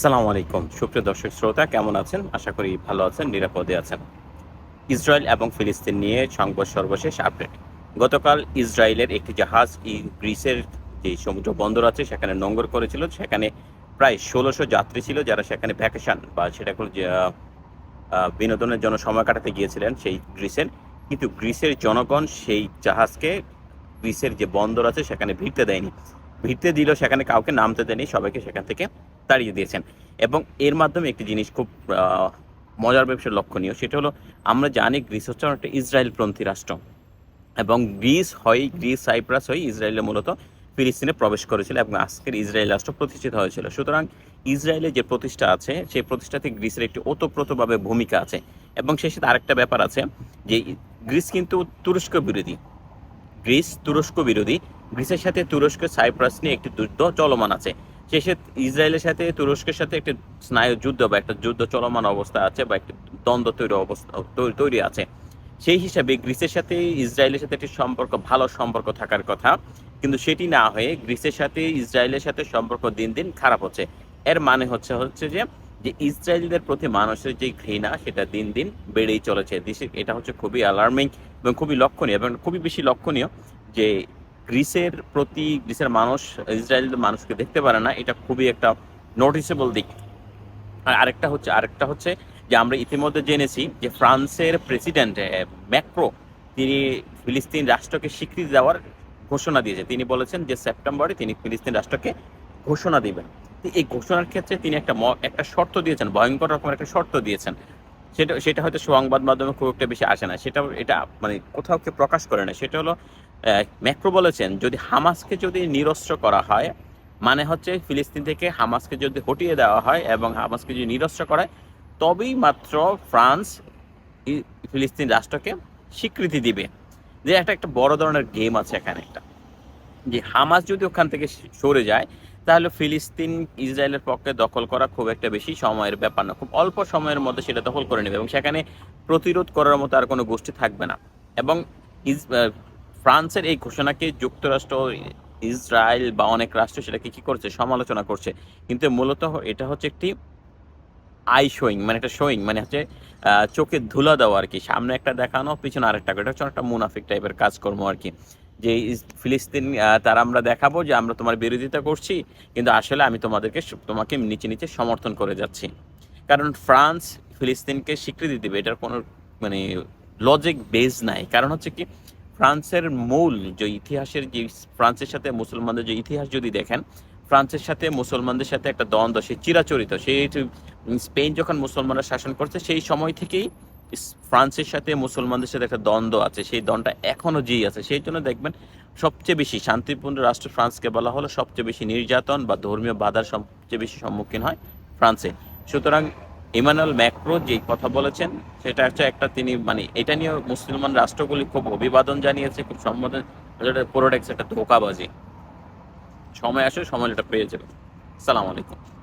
সালাম আলাইকুম। সুপ্রিয় দর্শক শ্রোতা, কেমন আছেন? আশা করি ভালো আছেন, নিরাপদে আছেন। ইসরায়েল এবং ফিলিস্তিন নিয়ে সংবাদ সর্বশেষ আপডেট। গতকাল ইসরায়েলের একটি জাহাজ গ্রিসের যে সমুদ্র বন্দর আছে, সেখানে নোঙ্গর করেছিল। সেখানে প্রায় ষোলোশো যাত্রী ছিল যারা সেখানে ভ্যাকেশন বা সেটা কোনো বিনোদনের জন্য সময় কাটাতে গিয়েছিলেন সেই গ্রিসের। কিন্তু গ্রিসের জনগণ সেই জাহাজকে গ্রিসের যে বন্দর আছে, সেখানে ভিড়তে দেয়নি। ভিড়তে দিল সেখানে কাউকে নামতে দেয়নি। সবাইকে সেখান থেকে তাড়িয়ে দিয়েছেন। এবং এর মাধ্যমে একটি জিনিস খুব মজার ব্যবসার লক্ষণীয়, সেটা হলো আমরা জানি গ্রিস হচ্ছে একটা ইসরায়েল ইসরায়েলপন্থী রাষ্ট্র। এবং গ্রিস হয়, গ্রিস, সাইপ্রাস হয় ইসরায়েলে মূলত ফিলিস্তিনে প্রবেশ করেছিল এবং আজকের ইসরায়েল রাষ্ট্র প্রতিষ্ঠিত হয়েছিল। সুতরাং ইসরায়েলের যে প্রতিষ্ঠা আছে, সেই প্রতিষ্ঠাতে গ্রিসের একটি ওতপ্রোতভাবে ভূমিকা আছে। এবং সেই সাথে আরেকটা ব্যাপার আছে যে গ্রিস কিন্তু তুরস্ক বিরোধী। গ্রিস তুরস্ক বিরোধী। গ্রিসের সাথে তুরস্ক, সাইপ্রাস নিয়ে একটি যুদ্ধ চলমান আছে। সাথে ইসরায়েলের সাথে, তুরস্কের সাথে একটি স্নায়ু যুদ্ধ বা একটা যুদ্ধ চলমান অবস্থা আছে বা একটি দ্বন্দ্ব তৈরি অবস্থা তৈরি আছে। সেই হিসাবে গ্রিসের সাথে ইসরায়েলের সাথে একটি সম্পর্ক, ভালো সম্পর্ক থাকার কথা। কিন্তু সেটি না হয়ে গ্রিসের সাথে, ইসরায়েলের সাথে সম্পর্ক দিন দিন খারাপ হচ্ছে। এর মানে হচ্ছে হচ্ছে যে যে ইসরায়েলদের প্রতি মানুষের যে ঘৃণা, সেটা দিন দিন বেড়েই চলেছে। এটা হচ্ছে খুবই অ্যালার্মিং এবং খুবই লক্ষণীয় এবং খুবই বেশি লক্ষণীয় যে গ্রিসের প্রতি, গ্রিসের মানুষ ইসরায়েলের মানুষকে দেখতে পারে না, এটা খুবই একটা নোটিসেবল দিক। আর আরেকটা হচ্ছে আরেকটা হচ্ছে যে আমরা ইতিমধ্যে জেনেছি যে ফ্রান্সের প্রেসিডেন্ট ম্যাক্রো, তিনি ফিলিস্তিন রাষ্ট্রকে স্বীকৃতি দেওয়ার ঘোষণা দিয়েছে। তিনি বলেছেন যে সেপ্টেম্বরে তিনি ফিলিস্তিন রাষ্ট্রকে ঘোষণা দিবেন। এই ঘোষণার ক্ষেত্রে তিনি একটা একটা শর্ত দিয়েছেন, ভয়ঙ্কর রকমের একটা শর্ত দিয়েছেন। সেটা সেটা হয়তো সংবাদ মাধ্যমে খুব একটা বেশি আসে না। সেটা, এটা মানে কোথাও কেউ প্রকাশ করে না। সেটা হলো ম্যাক্রো বলেছেন, যদি হামাসকে যদি নিরস্ত্র করা হয় মানে হচ্ছে ফিলিস্তিন থেকে হামাসকে যদি হটিয়ে দেওয়া হয় এবং হামাসকে যদি নিরস্ত্র করা হয়, তবেই মাত্র ফ্রান্স ফিলিস্তিন রাষ্ট্রকে স্বীকৃতি দিবে। যে একটা একটা বড় ধরনের গেম আছে এখানে একটা। যে হামাস যদি ওখান থেকে সরে যায়, তাহলে ফিলিস্তিন ইসরায়েলের পক্ষে দখল করা খুব একটা বেশি সময়ের ব্যাপার না। খুব অল্প সময়ের মধ্যে সেটা দখল করে নেবে এবং সেখানে প্রতিরোধ করার মতো আর কোনো গোষ্ঠী থাকবে না। এবং ফ্রান্সের এই ঘোষণাকে যুক্তরাষ্ট্র, ইসরায়েল বা অনেক রাষ্ট্র সেটাকে কি করছে? সমালোচনা করছে। কিন্তু মূলত এটা হচ্ছে একটি আই শোয়িং মানে একটা শোয়িং মানে হচ্ছে চোখে ধুলা দেওয়া আর কি। সামনে একটা দেখানো, পিছনে আরেকটা এটা হচ্ছে একটা মুনাফিক টাইপের কাজকর্ম আর কি। যে ফিলিস্তিন তারা আমরা দেখাবো যে আমরা তোমার বিরোধিতা করছি, কিন্তু আসলে আমি তোমাদেরকে তোমাকে নিচে নিচে সমর্থন করে যাচ্ছি। কারণ ফ্রান্স ফিলিস্তিনকে স্বীকৃতি দেবে, এটার কোনো মানে লজিক বেজ নাই। কারণ হচ্ছে কি ফ্রান্সের মূল যে ইতিহাসের যে ফ্রান্সের সাথে মুসলমানদের যে ইতিহাস যদি দেখেন, ফ্রান্সের সাথে মুসলমানদের সাথে একটা দ্বন্দ্ব, সে চিরাচরিত। সেই স্পেন যখন মুসলমানরা শাসন করছে, সেই সময় থেকেই ফ্রান্সের সাথে মুসলমানদের সাথে একটা দ্বন্দ্ব আছে। সেই দ্বন্দ্বটা এখনও যেই আছে। সেই জন্য দেখবেন সবচেয়ে বেশি শান্তিপূর্ণ রাষ্ট্র ফ্রান্সকে বলা হলো, সবচেয়ে বেশি নির্যাতন বা ধর্মীয় বাধার সবচেয়ে বেশি সম্মুখীন হয় ফ্রান্সে। সুতরাং ইমানুয়েল ম্যাক্রো যে কথা বলেছেন, সেটা হচ্ছে একটা তিনি মানে এটা নিয়ে মুসলমান রাষ্ট্রগুলি খুব অভিবাদন জানিয়েছে, খুব সম্বোধন পুরোটা একটা ধোকাবাজি। সময় আসে, সময় এটা পেয়ে যাবে। সালাম আলাইকুম।